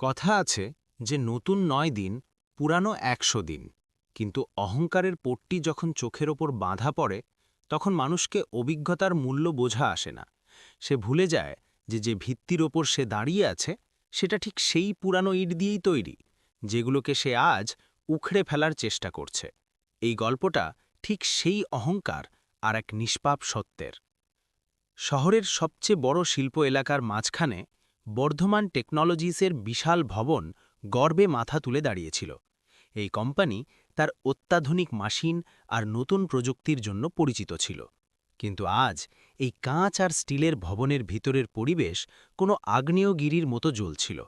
কথা আছে যে নতুন নয় দিন, পুরানো একশো দিন। কিন্তু অহংকারের পট্টি যখন চোখের ওপর বাঁধা পড়ে, তখন মানুষকে অভিজ্ঞতার মূল্য বোঝা আসে না। সে ভুলে যায় যে যে ভিত্তির ওপর সে দাঁড়িয়ে আছে, সেটা ঠিক সেই পুরানো ইট দিয়েই তৈরি, যেগুলোকে সে আজ উখড়ে ফেলার চেষ্টা করছে। এই গল্পটা ঠিক সেই অহংকার আর এক নিষ্পাপ সত্যের। শহরের সবচেয়ে বড় শিল্প এলাকার মাঝখানে বর্ধমান টেকনোলজিসের বিশাল ভবন গর্বে মাথা তুলে দাঁড়িয়েছিল। এই কোম্পানি তার অত্যাধুনিক মাশিন আর নতুন প্রযুক্তির জন্য পরিচিত ছিল। কিন্তু আজ এই কাঁচ আর স্টিলের ভবনের ভিতরের পরিবেশ কোনো আগ্নেয়গিরির মতো জ্বলছিল।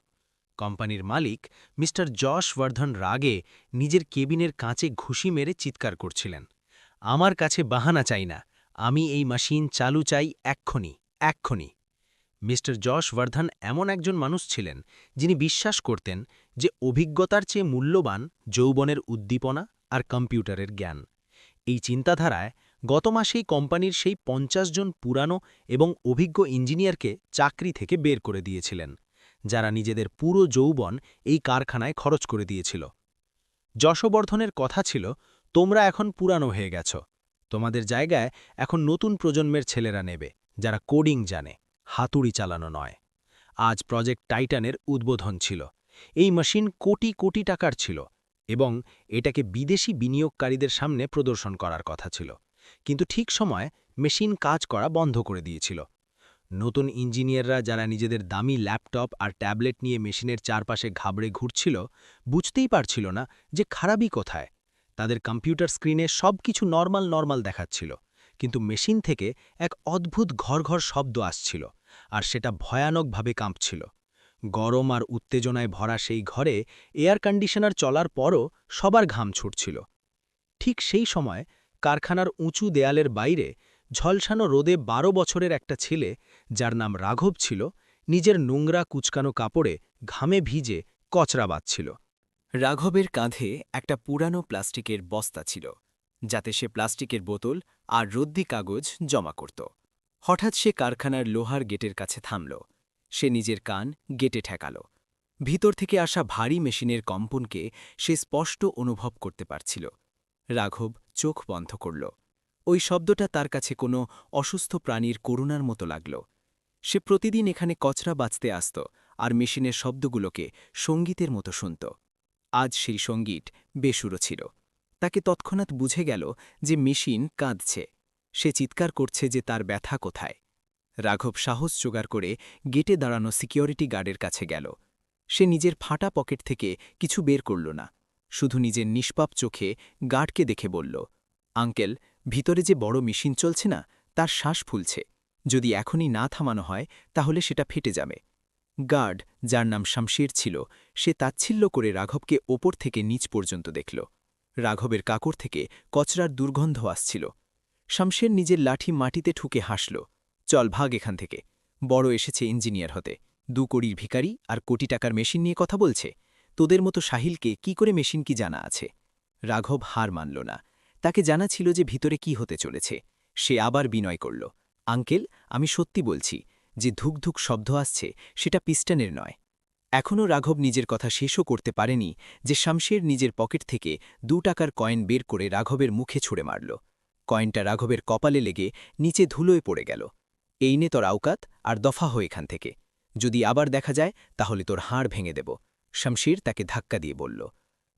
কোম্পানির মালিক মিস্টার যশ বর্ধন রাগে নিজের কেবিনের কাঁচে ঘুষি মেরে চিৎকার করছিলেন। আমার কাছে বাহানা চাই না, আমি এই মেশিন চালু চাই এক্ষণি এক্ষুনি। মিস্টার যশ বর্ধন এমন একজন মানুষ ছিলেন যিনি বিশ্বাস করতেন যে অভিজ্ঞতার চেয়ে মূল্যবান যৌবনের উদ্দীপনা আর কম্পিউটারের জ্ঞান। এই চিন্তাধারায় গত মাসেই কোম্পানির সেই পঞ্চাশ জন পুরানো এবং অভিজ্ঞ ইঞ্জিনিয়ারকে চাকরি থেকে বের করে দিয়েছিলেন, যারা নিজেদের পুরো যৌবন এই কারখানায় খরচ করে দিয়েছিল। যশবর্ধনের কথা ছিল, তোমরা এখন পুরানো হয়ে গেছ। তোমাদের জায়গায় এখন নতুন প্রজন্মের ছেলেরা নেবে, যারা কোডিং জানে। হাতুড়ি চালানো নয়। আজ প্রজেক্ট টাইটানের উদ্বোধন ছিল। এই মেশিন কোটি কোটি টাকার ছিল এবং এটাকে বিদেশি বিনিয়োগকারীদের সামনে প্রদর্শন করার কথা ছিল। কিন্তু ঠিক সময় মেশিন কাজ করা বন্ধ করে দিয়েছিল। নতুন ইঞ্জিনিয়াররা যারা নিজেদের দামি ল্যাপটপ আর ট্যাবলেট নিয়ে মেশিনের চারপাশে ঘাবড়ে ঘুরছিল, বুঝতেই পারছিল না যে খারাপই কোথায়। তাদের কম্পিউটার স্ক্রিনে সব কিছু নর্মাল নর্মাল দেখাচ্ছিল। কিন্তু মেশিন থেকে এক অদ্ভুত ঘর ঘর শব্দ আসছিল। আর সেটা ভয়ানকভাবে কাঁপছিল। গরম আর উত্তেজনায় ভরা সেই ঘরে এয়ার কন্ডিশনার চলার পরও সবার ঘাম ছুটছিল। ঠিক সেই সময় কারখানার উঁচু দেয়ালের বাইরে ঝলসানো রোদে বারো বছরের একটা ছেলে, যার নাম রাঘব ছিল, নিজের নোংরা কুচকানো কাপড়ে ঘামে ভিজে কচরা বাঁধছিল। রাঘবের কাঁধে একটা পুরানো প্লাস্টিকের বস্তা ছিল, যাতে সে প্লাস্টিকের বোতল আর রদ্দি কাগজ জমা করত। হঠাৎ সে কারখানার লোহার গেটের কাছে থামল। সে নিজের কান গেটে ঠেকাল। ভিতর থেকে আসা ভারী মেশিনের কম্পনকে সে স্পষ্ট অনুভব করতে পারছিল। রাঘব চোখ বন্ধ করল। ওই শব্দটা তার কাছে কোনো অসুস্থ প্রাণীর করুণার মতো লাগল। সে প্রতিদিন এখানে কচরা বাঁচতে আসত আর মেশিনের শব্দগুলোকে সঙ্গীতের মতো শুনত। আজ সেই সংগীত বেসুরো ছিল। তাকে তৎক্ষণাৎ বুঝে গেল যে মেশিন কাঁদছে। সে চিৎকার করছে যে তার ব্যথা কোথায়। রাঘব সাহস জোগাড় করে গেটে দাঁড়ানো সিকিউরিটি গার্ডের কাছে গেল। সে নিজের ফাটা পকেট থেকে কিছু বের করল না। শুধু নিজের নিষ্পাপ চোখে গার্ডকে দেখে বলল, আঙ্কেল, ভিতরে যে বড় মেশিন চলছে না, তার শ্বাস ফুলছে। যদি এখনই না থামানো হয়, তাহলে সেটা ফেটে যাবে। গার্ড, যার নাম শামশির ছিল, সে তাচ্ছিল্য করে রাঘবকে ওপর থেকে নিচ পর্যন্ত দেখল। রাঘবের কাকর থেকে কচরার দুর্গন্ধ আসছিল। শামশের নিজের লাঠি মাটিতে ঠুকে হাসল। চল ভাগ এখান থেকে। বড় এসেছে ইঞ্জিনিয়ার হতে। দু কোড়ির ভিকারি আর কোটি টাকার মেশিন নিয়ে কথা বলছে। তোদের মতো সাহিলকে কি করে মেশিন কি জানা আছে? রাঘব হার মানল না। তাকে জানা ছিল যে ভিতরে কি হতে চলেছে। সে আবার বিনয় করল। আঙ্কেল, আমি সত্যি বলছি, যে ধুকধুক শব্দ আসছে, সেটা পিস্টনের নয়। এখনও রাঘব নিজের কথা শেষও করতে পারেনি যে শামশের নিজের পকেট থেকে দু টাকার কয়েন বের করে রাঘবের মুখে ছুড়ে মারল। কয়েনটা রাঘবের কপালে লেগে নিচে ধুলোয় পড়ে গেল। এই নে তোর আউকাত আর দফা হো এখান থেকে। যদি আবার দেখা যায়, তাহলে তোর হাড় ভেঙে দেব। শামশির তাকে ধাক্কা দিয়ে বলল।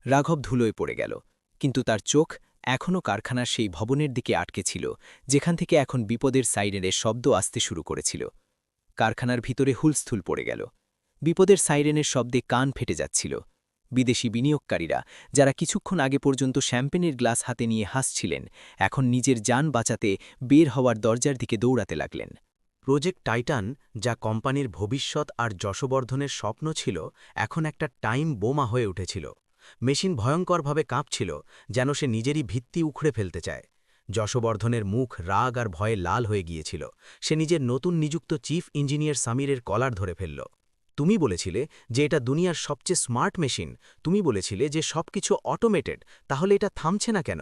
রাঘব ধুলোয় পড়ে গেল। কিন্তু তার চোখ এখনও কারখানার সেই ভবনের দিকে আটকে ছিল, যেখান থেকে এখন বিপদের সাইরেনের শব্দ আসতে শুরু করেছিল। কারখানার ভিতরে হুলস্থুল পড়ে গেল। বিপদের সাইরেনের শব্দে কান ফেটে যাচ্ছিল। বিদেশি বিনিয়োগকারীরা, যারা কিছুক্ষণ আগে পর্যন্ত শ্যাম্পেনের গ্লাস হাতে নিয়ে হাসছিলেন, এখন নিজের যান বাঁচাতে বের হওয়ার দরজার দিকে দৌড়াতে লাগলেন। প্রজেক্ট টাইটান, যা কোম্পানির ভবিষ্যৎ আর যশবর্ধনের স্বপ্ন ছিল, এখন একটা টাইম বোমা হয়ে উঠেছিল। মেশিন ভয়ঙ্করভাবে কাঁপছিল, যেন সে নিজেরই ভিত্তি উখড়ে ফেলতে চায়। যশবর্ধনের মুখ রাগ আর ভয়ে লাল হয়ে গিয়েছিল। সে নিজের নতুন নিযুক্ত চিফ ইঞ্জিনিয়ার সামিরের কলার ধরে ফেলল। তুমি বলেছিলে যে এটা দুনিয়ার সবচেয়ে স্মার্ট মেশিন। তুমি বলেছিলে যে সব কিছু অটোমেটেড তাহলে এটা থামছে না কেন?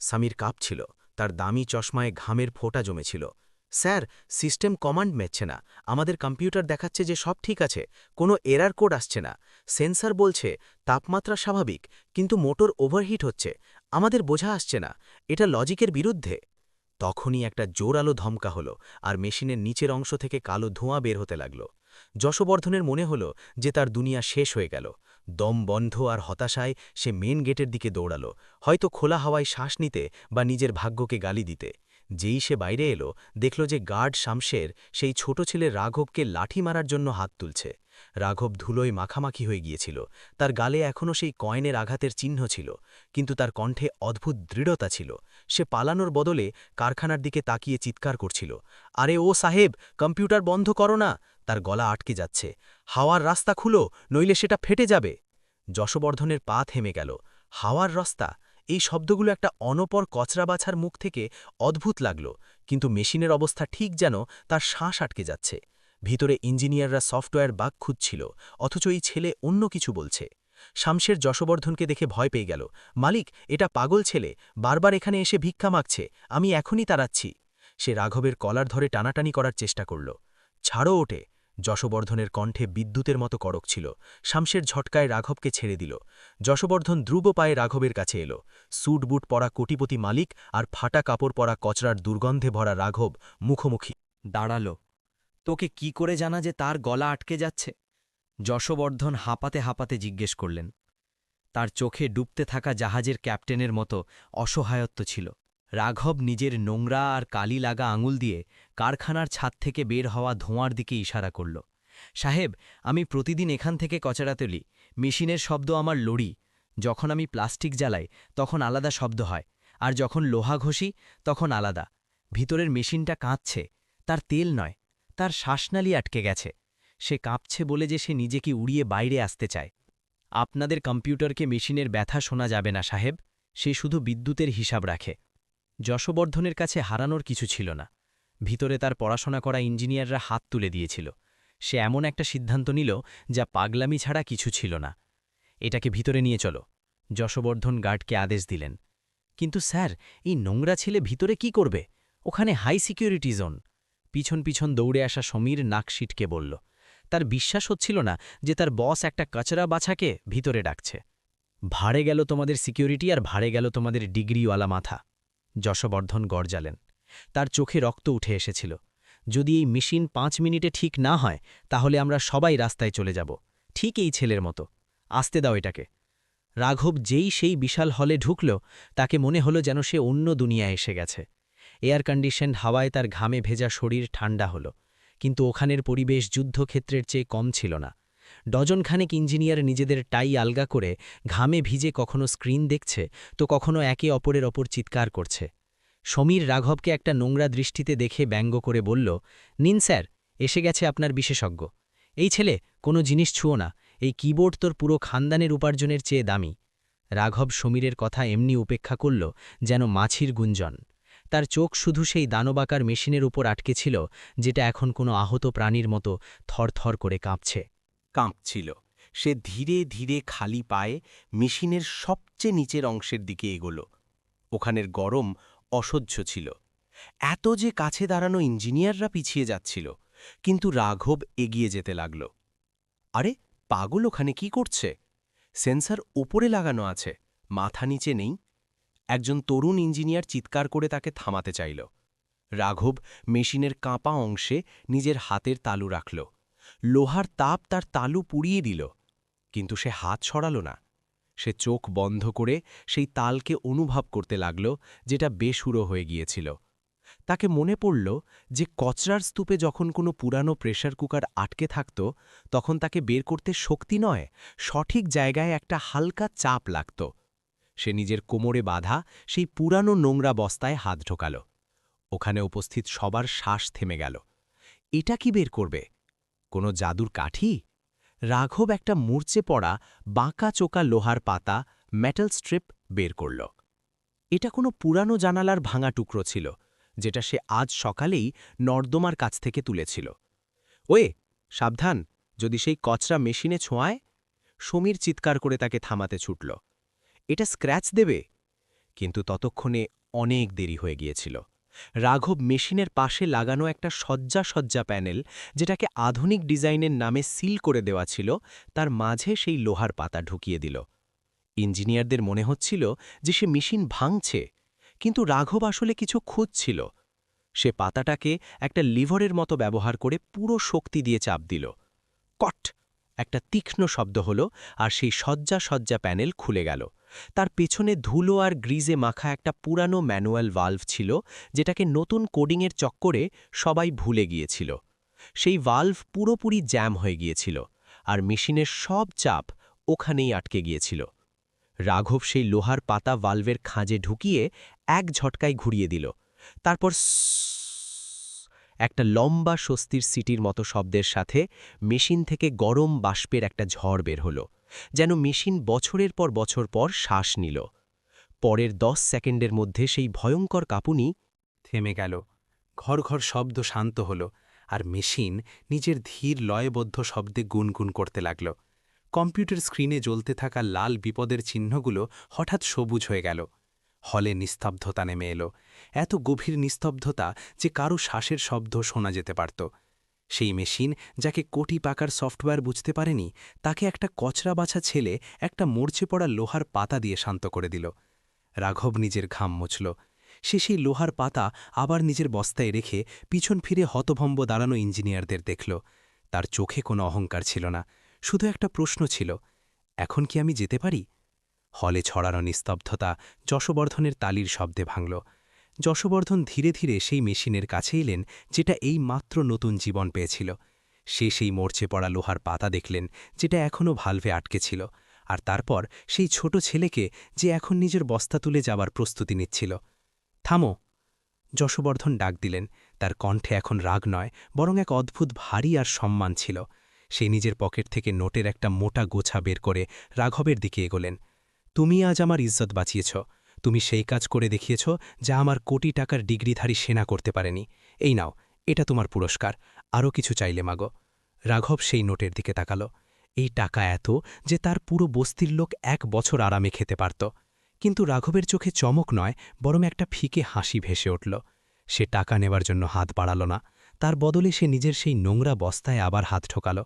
সামির কাঁপছিল, তার দামি চশমায় ঘামের ফোঁটা জমেছিল। স্যার, সিস্টেম কমান্ড মেচ্ছে না, আমাদের কম্পিউটার দেখাচ্ছে যে সব ঠিক আছে, কোনো এরার কোড আসছে না। সেন্সার বলছে, তাপমাত্রা স্বাভাবিক, কিন্তু মোটর ওভারহিট হচ্ছে, আমাদের বোঝা আসছে না, এটা লজিকের বিরুদ্ধে। তখনই একটা জোরালো ধমকা হলো, আর মেশিনের নিচের অংশ থেকে কালো ধোঁয়া বের হতে লাগল। যশবর্ধনের মনে হল যে তার দুনিয়া শেষ হয়ে গেল। দম বন্ধ আর হতাশায় সে মেন গেটের দিকে দৌড়ালো। হয়তো খোলা হাওয়ায় শ্বাস নিতে বা নিজের ভাগ্যকে গালি দিতে। যেই সে বাইরে এলো, দেখল যে গার্ড শামশের সেই ছোট ছেলে রাঘবকে লাঠি মারার জন্য হাত তুলছে। রাঘব ধুলোয় মাখামাখি হয়ে গিয়েছিল। তার গালে এখনও সেই কয়েনের আঘাতের চিহ্ন ছিল, কিন্তু তার কণ্ঠে অদ্ভুত দৃঢ়তা ছিল। সে পালানোর বদলে কারখানার দিকে তাকিয়ে চিৎকার করছিল, আরে ও সাহেব, কম্পিউটার বন্ধ করো না! তার গলা আটকে যাচ্ছে। হাওয়ার রাস্তা খুলো, নইলে সেটা ফেটে যাবে। যশবর্ধনের পা থেমে গেল। হাওয়ার রাস্তা? এই শব্দগুলো একটা অনপর কচরা বাছার মুখ থেকে অদ্ভুত লাগল, কিন্তু মেশিনের অবস্থা ঠিক যেন তার শ্বাস আটকে যাচ্ছে। ভিতরে ইঞ্জিনিয়াররা সফটওয়্যার বাগ খুঁজছিল, অথচ এই ছেলে অন্য কিছু বলছে। শামশের যশবর্ধনকে দেখে ভয় পেয়ে গেল। মালিক, এটা পাগল ছেলে, বারবার এখানে এসে ভিক্ষা মাগছে, আমি এখনই তাড়াচ্ছি। সে রাঘবের কলার ধরে টানাটানি করার চেষ্টা করল। ছাড়ো ওঠে যশবর্ধনের কণ্ঠে বিদ্যুতের মতো কড়ক ছিল। শামশের ঝটকায় রাঘবকে ছেড়ে দিল। যশবর্ধন ধ্রুব পায়ে রাঘবের কাছে এলো। স্যুট বুট পরা কোটিপতি মালিক আর ফাটা কাপড় পরা কচরার দুর্গন্ধে ভরা রাঘব মুখোমুখি। দাঁড়াল। তোকে কি করে জানা যে তার গলা আটকে যাচ্ছে? যশবর্ধন হাঁপাতে হাঁপাতে জিজ্ঞেস করলেন। তার চোখে ডুবতে থাকা জাহাজের ক্যাপ্টেনের মতো অসহায়ত্ব ছিল। রাঘব নিজের নোংরা আর কালি লাগা আঙুল দিয়ে কারখানার ছাদ থেকে বের হওয়া ধোঁয়ার দিকে ইশারা করল। সাহেব, আমি প্রতিদিন এখান থেকে কচরা তুলি। মেশিনের শব্দ আমার লড়ি। যখন আমি প্লাস্টিক জ্বালাই, তখন আলাদা শব্দ হয়। আর যখন লোহা ঘষি, তখন আলাদা। ভিতরের মেশিনটা কাঁদছে। তার তেল নয়। তার শ্বাসনালি আটকে গেছে। সে কাঁপছে বলে যে সে নিজেকে উড়িয়ে বাইরে আসতে চায়। আপনাদের কম্পিউটারকে মেশিনের ব্যথা শোনা যাবে না, সাহেব। সে শুধু বিদ্যুতের হিসাব রাখে। যশবর্ধনের কাছে হারানোর কিছু ছিল না। ভিতরে তার পড়াশোনা করা ইঞ্জিনিয়াররা হাত তুলে দিয়েছিল। সে এমন একটা সিদ্ধান্ত নিল যা পাগলামি ছাড়া কিছু ছিল না। এটাকে ভিতরে নিয়ে চলো, যশবর্ধন গার্ডকে আদেশ দিলেন। কিন্তু স্যার, এই নোংরা ছেলে ভিতরে কি করবে? ওখানে হাই সিকিউরিটি জোন। পিছন পিছন দৌড়ে আসা সমীর নাকশিটকে বলল, তার বিশ্বাস হচ্ছিল না যে তার বস একটা কাচরা বাছাকে ভিতরে ডাকছে। ভাড়ে গেল তোমাদের সিকিউরিটি আর ভাড়ে গেল তোমাদের ডিগ্রিওয়ালা মাথা। যশবর্ধন গড়জালেন তার চোখে রক্ত উঠে এসেছিল। যদি এই মেশিন পাঁচ মিনিটে ঠিক না হয়, তাহলে আমরা সবাই রাস্তায় চলে যাব। ঠিক এই ছেলের মতো। আসতে দাও এটাকে। রাঘব যেই সেই বিশাল হলে ঢুকল, তাকে মনে হলো যেন সে অন্য দুনিয়ায় এসে গেছে। এয়ার কন্ডিশন হাওয়ায় তার ঘামে ভেজা শরীর ঠান্ডা হলো, কিন্তু ওখানের পরিবেশ যুদ্ধক্ষেত্রের চেয়ে কম ছিল না। ডজনখানেক ইঞ্জিনিয়ার নিজেদের টাই আলগা করে ঘামে ভিজে কখনো স্ক্রিন দেখছে, তো কখনো একে অপরের ওপর চিৎকার করছে। সমীর রাঘবকে একটা নোংরা দৃষ্টিতে দেখে ব্যঙ্গ করে বলল, নিন স্যার, এসে গেছে আপনার বিশেষজ্ঞ। এই ছেলে কোনো জিনিস ছুঁও না, এই কিবোর্ড তোর পুরো খানদানের উপার্জনের চেয়ে দামি রাঘব সমীরের কথা এমনি উপেক্ষা করল, যেন মাছির গুঞ্জন। তার চোখ শুধু সেই দানবাকার মেশিনের উপর আটকে ছিল, যেটা এখন কোনো আহত প্রাণীর মতো থরথর করে কাঁপছে। কাঁপছিল। সে ধীরে ধীরে খালি পায়ে মেশিনের সবচেয়ে নিচের অংশের দিকে এগোল। ওখানের গরম অসহ্য ছিল। এত যে কাছে দাঁড়ানো ইঞ্জিনিয়াররা পিছিয়ে যাচ্ছিল, কিন্তু রাঘব এগিয়ে যেতে লাগল। আরে, পাগল ওখানে কি করছে? সেন্সার ওপরে লাগানো আছে, মাথা নিচে নেই। একজন তরুণ ইঞ্জিনিয়ার চিৎকার করে তাকে থামাতে চাইল। রাঘব মেশিনের কাঁপা অংশে নিজের হাতের তালু রাখল। লোহার তাপ তার তালু পুড়িয়ে দিল, কিন্তু সে হাত ছড়াল না। সে চোখ বন্ধ করে সেই তালকে অনুভব করতে লাগল, যেটা বেসুরো হয়ে গিয়েছিল। তাকে মনে পড়ল যে কচরার স্তূপে যখন কোনো পুরানো প্রেশার কুকার আটকে থাকত, তখন তাকে বের করতে শক্তি নয়, সঠিক জায়গায় একটা হালকা চাপ লাগত। সে নিজের কোমরে বাঁধা সেই পুরানো নোংরা বস্তায় হাত ঢোকাল। ওখানে উপস্থিত সবার শ্বাস থেমে গেল। এটা কি বের করবে? কোনো জাদুর কাঠি? রাঘব একটা মূর্চে পড়া বাঁকা চোকা লোহার পাতা মেটাল স্ট্রিপ বের করল। এটা কোনো পুরানো জানালার ভাঙা টুকরো ছিল, যেটা সে আজ সকালেই নর্দমার কাছ থেকে তুলেছিল। ওয়ে, সাবধান, যদি সেই কচরা মেশিনে ছোঁয়ায়? সমীর চিৎকার করে তাকে থামাতে ছুটল। এটা স্ক্র্যাচ দেবে? কিন্তু ততক্ষণে অনেক দেরি হয়ে গিয়েছিল। রাঘব মেশিনের পাশে লাগানো একটা সজ্জা সজ্জা প্যানেল, যেটাকে আধুনিক ডিজাইনের নামে সিল করে দেওয়া ছিল, তার মাঝে সেই লোহার পাতা ঢুকিয়ে দিল। ইঞ্জিনিয়ারদের মনে হচ্ছিল যে সে মেশিন ভাঙছে, কিন্তু রাঘব আসলে কিছু খুঁজছিল। সে পাতাটাকে একটা লিভারের মতো ব্যবহার করে পুরো শক্তি দিয়ে চাপ দিল। কট! একটা তীক্ষ্ণ শব্দ হল আর সেই সজ্জা সজ্জা প্যানেল খুলে গেল। তার পেছনে ধুলো আর গ্রিজে মাখা একটা পুরানো ম্যানুয়াল ভাল্ভ ছিল, যেটাকে নতুন কোডিংয়ের চক্করে সবাই ভুলে গিয়েছিল। সেই ভাল্ভ পুরোপুরি জ্যাম হয়ে গিয়েছিল আর মেশিনের সব চাপ ওখানেই আটকে গিয়েছিল। রাঘব সেই লোহার পাতা ভাল্ভের খাঁজে ঢুকিয়ে এক ঝটকায় ঘুরিয়ে দিল। তারপর একটা লম্বা স্বস্তির সিটির মতো শব্দের সাথে মেশিন থেকে গরম বাষ্পের একটা ঝড় বের হলো। যেন মেশিন বছরের পর বছর পর শ্বাস নিল। পরের দশ সেকেন্ডের মধ্যে সেই ভয়ঙ্কর কাঁপুনি থেমে গেল। ঘর ঘর শব্দ শান্ত হল আর মেশিন নিজের ধীর লয়বদ্ধ শব্দে গুনগুন করতে লাগল। কম্পিউটার স্ক্রিনে জ্বলতে থাকা লাল বিপদের চিহ্নগুলো হঠাৎ সবুজ হয়ে গেল। হলে নিস্তব্ধতা নেমে এলো। এত গভীর নিস্তব্ধতা যে কারও শ্বাসের শব্দ শোনা যেতে পারত। সেই মেশিন যাকে কোটি পাকার সফটওয়্যার বুঝতে পারেনি, তাকে একটা কচরা বাছা ছেলে একটা মরচে পড়া লোহার পাতা দিয়ে শান্ত করে দিল। রাঘব নিজের ঘাম মুছল। সে সেই লোহার পাতা আবার নিজের বস্তায় রেখে পিছন ফিরে হতভম্ব দাঁড়ানো ইঞ্জিনিয়ারদের দেখল। তার চোখে কোনো অহংকার ছিল না, শুধু একটা প্রশ্ন ছিল, এখন কি আমি যেতে পারি? হলে ছড়ানো নিস্তব্ধতা যশবর্ধনের তালির শব্দে ভাঙল। যশবর্ধন ধীরে ধীরে সেই মেশিনের কাছে এলেন, যেটা এই মাত্র নতুন জীবন পেয়েছিল। সে সেই মরচে পড়া লোহার পাতা দেখলেন, যেটা এখনও ভালভে আটকে ছিল, আর তারপর সেই ছোট ছেলেকে যে এখন নিজের বস্তা তুলে যাবার প্রস্তুতি নিচ্ছিল। থামো, যশবর্ধন ডাক দিলেন, তার কণ্ঠে এখন রাগ নয়, বরং এক অদ্ভুত ভারী আর সম্মান ছিল। সে নিজের পকেট থেকে নোটের একটা মোটা গোছা বের করে রাঘবের দিকে এগোলেন। তুমি আজ আমার ইজ্জত বাঁচিয়েছ তুমি সেই কাজ করে দেখিয়েছ যা আমার কোটি টাকার ডিগ্রিধারী সেনা করতে পারেনি। এই নাও, এটা তোমার পুরস্কার। আরও কিছু চাইলে, মাগো। রাঘব সেই নোটের দিকে তাকাল। এই টাকা এত যে তার পুরো বস্তির লোক এক বছর আরামে খেতে পারত। কিন্তু রাঘবের চোখে চমক নয়, বরং একটা ফিকে হাসি ভেসে উঠল। সে টাকা নেবার জন্য হাত বাড়াল না। তার বদলে সে নিজের সেই নোংরা বস্তায় আবার হাত ঠোকাল।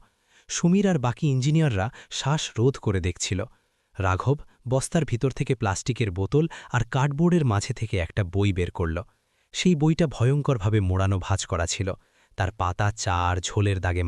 সুমির আর বাকি ইঞ্জিনিয়াররা শ্বাস রোধ করে দেখছিল। রাঘব বস্তার ভিতর থেকে প্লাস্টিকের বোতল আর কার্ডবোর্ডের মাঝে থেকে একটা বই বের করল। সেই বইটা ভয়ঙ্করভাবে মোড়ানো ভাঁজ করা ছিল। তার পাতা, চার, ঝোলের দাগে